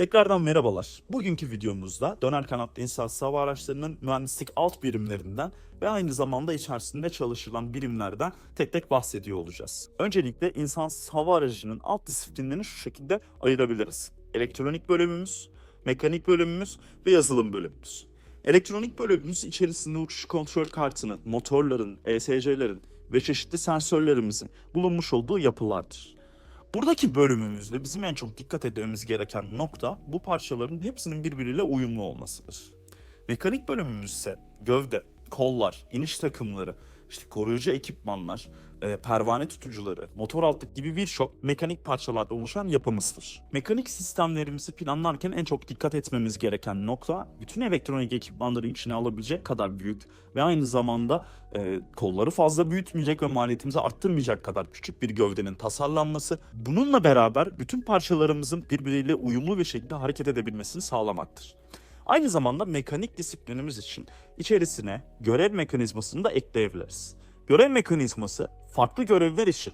Tekrardan merhabalar. Bugünkü videomuzda döner kanatlı insansız hava araçlarının mühendislik alt birimlerinden ve aynı zamanda içerisinde çalışılan birimlerden tek tek bahsediyor olacağız. Öncelikle insansız hava aracının alt disiplinlerini şu şekilde ayırabiliriz. Elektronik bölümümüz, mekanik bölümümüz ve yazılım bölümümüz. Elektronik bölümümüz içerisinde uçuş kontrol kartının, motorların, ESC'lerin ve çeşitli sensörlerimizin bulunmuş olduğu yapılardır. Buradaki bölümümüzde bizim en çok dikkat etmemiz gereken nokta bu parçaların hepsinin birbiriyle uyumlu olmasıdır. Mekanik bölümümüz ise gövde, kollar, iniş takımları, işte koruyucu ekipmanlar, e, pervane tutucuları, motor altlık gibi birçok mekanik parçalardan oluşan yapımızdır. Mekanik sistemlerimizi planlarken en çok dikkat etmemiz gereken nokta bütün elektronik ekipmanları içine alabilecek kadar büyük ve aynı zamanda e, kolları fazla büyütmeyecek ve maliyetimizi arttırmayacak kadar küçük bir gövdenin tasarlanması. Bununla beraber bütün parçalarımızın birbiriyle uyumlu bir şekilde hareket edebilmesini sağlamaktır. Aynı zamanda mekanik disiplinimiz için içerisine görev mekanizmasını da ekleyebiliriz. Görev mekanizması farklı görevler için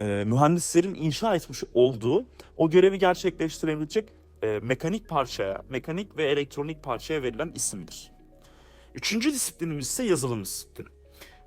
e, mühendislerin inşa etmiş olduğu o görevi gerçekleştirebilecek e, mekanik parçaya, mekanik ve elektronik parçaya verilen isimdir. Üçüncü disiplinimiz ise yazılım disiplini.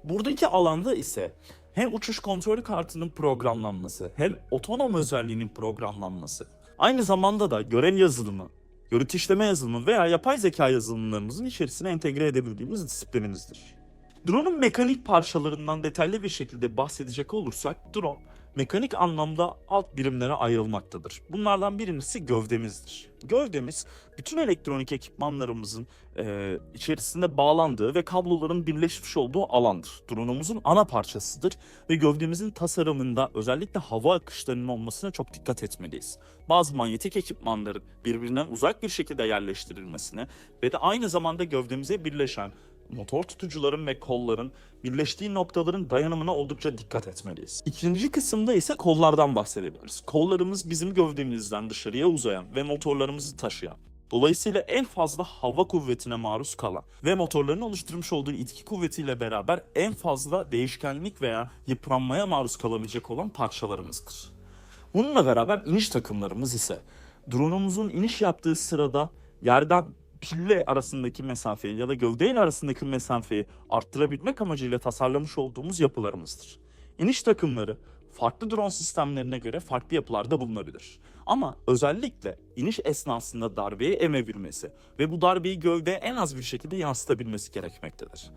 Buradaki alanda ise hem uçuş kontrolü kartının programlanması hem otonom özelliğinin programlanması aynı zamanda da görev yazılımı, görüntü işleme yazılımı veya yapay zeka yazılımlarımızın içerisine entegre edebildiğimiz disiplinimizdir. Drone'un mekanik parçalarından detaylı bir şekilde bahsedecek olursak drone mekanik anlamda alt birimlere ayrılmaktadır. Bunlardan birincisi gövdemizdir. Gövdemiz bütün elektronik ekipmanlarımızın e, içerisinde bağlandığı ve kabloların birleşmiş olduğu alandır. Drone'umuzun ana parçasıdır ve gövdemizin tasarımında özellikle hava akışlarının olmasına çok dikkat etmeliyiz. Bazı manyetik ekipmanların birbirinden uzak bir şekilde yerleştirilmesine ve de aynı zamanda gövdemize birleşen motor tutucuların ve kolların birleştiği noktaların dayanımına oldukça dikkat etmeliyiz. İkinci kısımda ise kollardan bahsedebiliriz. Kollarımız bizim gövdemizden dışarıya uzayan ve motorlarımızı taşıyan. Dolayısıyla en fazla hava kuvvetine maruz kalan ve motorların oluşturmuş olduğu itki kuvvetiyle beraber en fazla değişkenlik veya yıpranmaya maruz kalabilecek olan parçalarımızdır. Bununla beraber iniş takımlarımız ise drone'umuzun iniş yaptığı sırada yerden pille arasındaki mesafeyi ya da gövdeyle arasındaki mesafeyi arttırabilmek amacıyla tasarlamış olduğumuz yapılarımızdır. İniş takımları farklı drone sistemlerine göre farklı yapılarda bulunabilir. Ama özellikle iniş esnasında darbeyi emebilmesi ve bu darbeyi gövdeye en az bir şekilde yansıtabilmesi gerekmektedir.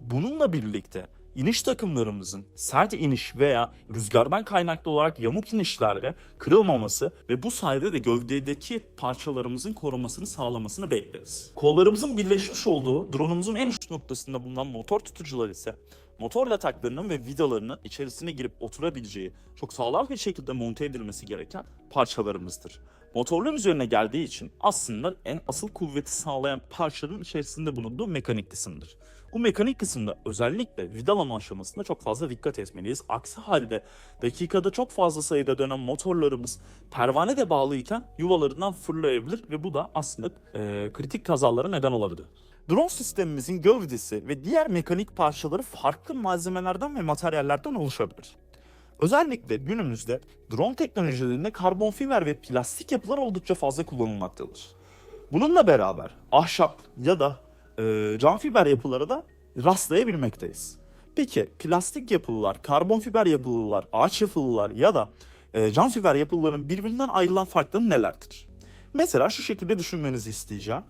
Bununla birlikte iniş takımlarımızın sert iniş veya rüzgardan kaynaklı olarak yamuk inişlerde kırılmaması ve bu sayede de gövdedeki parçalarımızın korumasını sağlamasını bekleriz. Kollarımızın birleşmiş olduğu drone'umuzun en uç noktasında bulunan motor tutucular ise motor yataklarının ve vidalarının içerisine girip oturabileceği çok sağlam bir şekilde monte edilmesi gereken parçalarımızdır. Motorların üzerine geldiği için aslında en asıl kuvveti sağlayan parçanın içerisinde bulunduğu mekanik kısımdır. Bu mekanik kısımda özellikle vidalama aşamasında çok fazla dikkat etmeliyiz. Aksi halde dakikada çok fazla sayıda dönen motorlarımız pervane de bağlıyken yuvalarından fırlayabilir ve bu da aslında eee, kritik kazalara neden olabilir. Drone sistemimizin gövdesi ve diğer mekanik parçaları farklı malzemelerden ve materyallerden oluşabilir. Özellikle günümüzde drone teknolojilerinde karbon fiber ve plastik yapılar oldukça fazla kullanılmaktadır. Bununla beraber ahşap ya da e, cam fiber yapıları da rastlayabilmekteyiz. Peki plastik yapılılar, karbon fiber yapılılar, ağaç yapılılar ya da e, cam fiber yapıların birbirinden ayrılan farkları nelerdir? Mesela şu şekilde düşünmenizi isteyeceğim.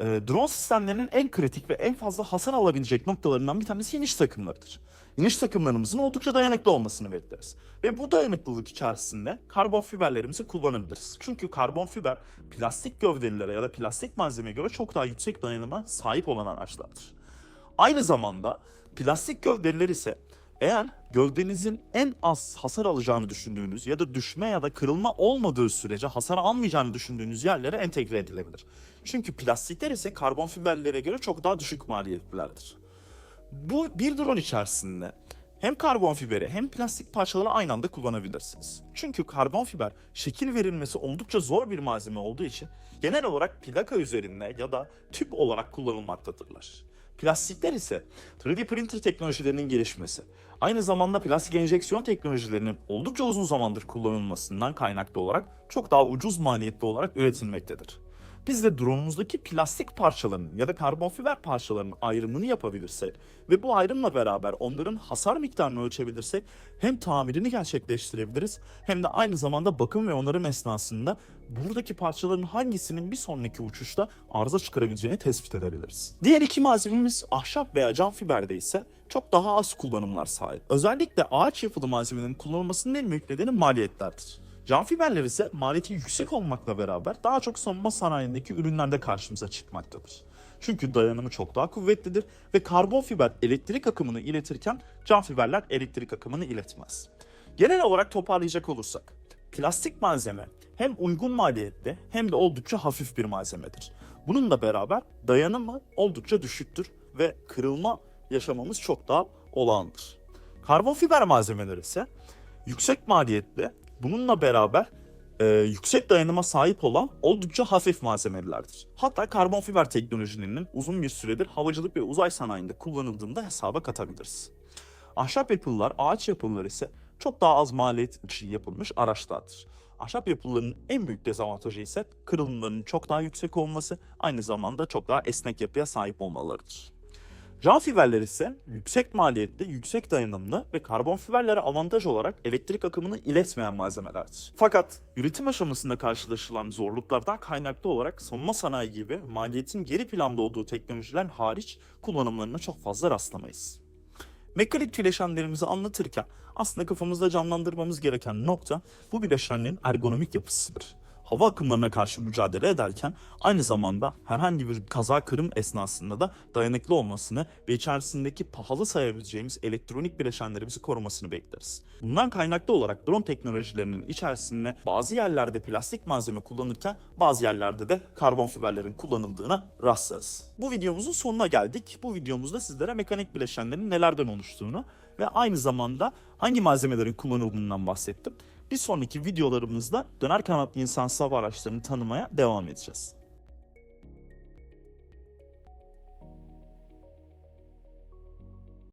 E, drone sistemlerinin en kritik ve en fazla hasar alabilecek noktalarından bir tanesi iniş takımlarıdır. İniş takımlarımızın oldukça dayanıklı olmasını bekleriz. Ve bu dayanıklılık içerisinde karbon fiberlerimizi kullanabiliriz. Çünkü karbon fiber plastik gövdelilere ya da plastik malzemeye göre çok daha yüksek dayanıma sahip olan araçlardır. Aynı zamanda plastik gövdeliler ise eğer gövdenizin en az hasar alacağını düşündüğünüz ya da düşme ya da kırılma olmadığı sürece hasar almayacağını düşündüğünüz yerlere entegre edilebilir. Çünkü plastikler ise karbon fiberlere göre çok daha düşük maliyetlilerdir. Bu bir drone içerisinde hem karbon fiberi hem plastik parçaları aynı anda kullanabilirsiniz. Çünkü karbon fiber şekil verilmesi oldukça zor bir malzeme olduğu için genel olarak plaka üzerinde ya da tüp olarak kullanılmaktadırlar. Plastikler ise 3D printer teknolojilerinin gelişmesi, aynı zamanda plastik enjeksiyon teknolojilerinin oldukça uzun zamandır kullanılmasından kaynaklı olarak çok daha ucuz maliyetli olarak üretilmektedir. Biz de drone'umuzdaki plastik parçalarının ya da karbon fiber parçalarının ayrımını yapabilirsek ve bu ayrımla beraber onların hasar miktarını ölçebilirsek hem tamirini gerçekleştirebiliriz hem de aynı zamanda bakım ve onarım esnasında buradaki parçaların hangisinin bir sonraki uçuşta arıza çıkarabileceğini tespit edebiliriz. Diğer iki malzememiz ahşap veya cam fiberde ise çok daha az kullanımlar sahip. Özellikle ağaç yapılı malzemelerin kullanılmasının en büyük nedeni maliyetlerdir. Cam fiberler ise maliyeti yüksek olmakla beraber daha çok savunma sanayindeki ürünlerde karşımıza çıkmaktadır. Çünkü dayanımı çok daha kuvvetlidir ve karbon fiber elektrik akımını iletirken cam fiberler elektrik akımını iletmez. Genel olarak toparlayacak olursak, plastik malzeme hem uygun maliyetli hem de oldukça hafif bir malzemedir. Bununla beraber dayanımı oldukça düşüktür ve kırılma yaşamamız çok daha olağandır. Karbon fiber malzemeler ise yüksek maliyetli, bununla beraber e, yüksek dayanıma sahip olan oldukça hafif malzemelerdir. Hatta karbon fiber teknolojilerinin uzun bir süredir havacılık ve uzay sanayinde kullanıldığında hesaba katabiliriz. Ahşap yapılılar, ağaç yapıları ise çok daha az maliyet için yapılmış araçlardır. Ahşap yapılarının en büyük dezavantajı ise kırılımlarının çok daha yüksek olması, aynı zamanda çok daha esnek yapıya sahip olmalarıdır. Cam fiberler ise yüksek maliyetli, yüksek dayanımlı ve karbon fiberlere avantaj olarak elektrik akımını iletmeyen malzemelerdir. Fakat üretim aşamasında karşılaşılan zorluklardan kaynaklı olarak savunma sanayi gibi maliyetin geri planda olduğu teknolojiler hariç kullanımlarına çok fazla rastlamayız. Mekanik bileşenlerimizi anlatırken aslında kafamızda canlandırmamız gereken nokta bu bileşenlerin ergonomik yapısıdır. Hava akımlarına karşı mücadele ederken aynı zamanda herhangi bir kaza kırım esnasında da dayanıklı olmasını ve içerisindeki pahalı sayabileceğimiz elektronik bileşenlerimizi korumasını bekleriz. Bundan kaynaklı olarak drone teknolojilerinin içerisinde bazı yerlerde plastik malzeme kullanırken bazı yerlerde de karbon fiberlerin kullanıldığına rastlarız. Bu videomuzun sonuna geldik. Bu videomuzda sizlere mekanik bileşenlerin nelerden oluştuğunu ve aynı zamanda hangi malzemelerin kullanıldığından bahsettim. Bir sonraki videolarımızda döner kanatlı insan hava araçlarını tanımaya devam edeceğiz.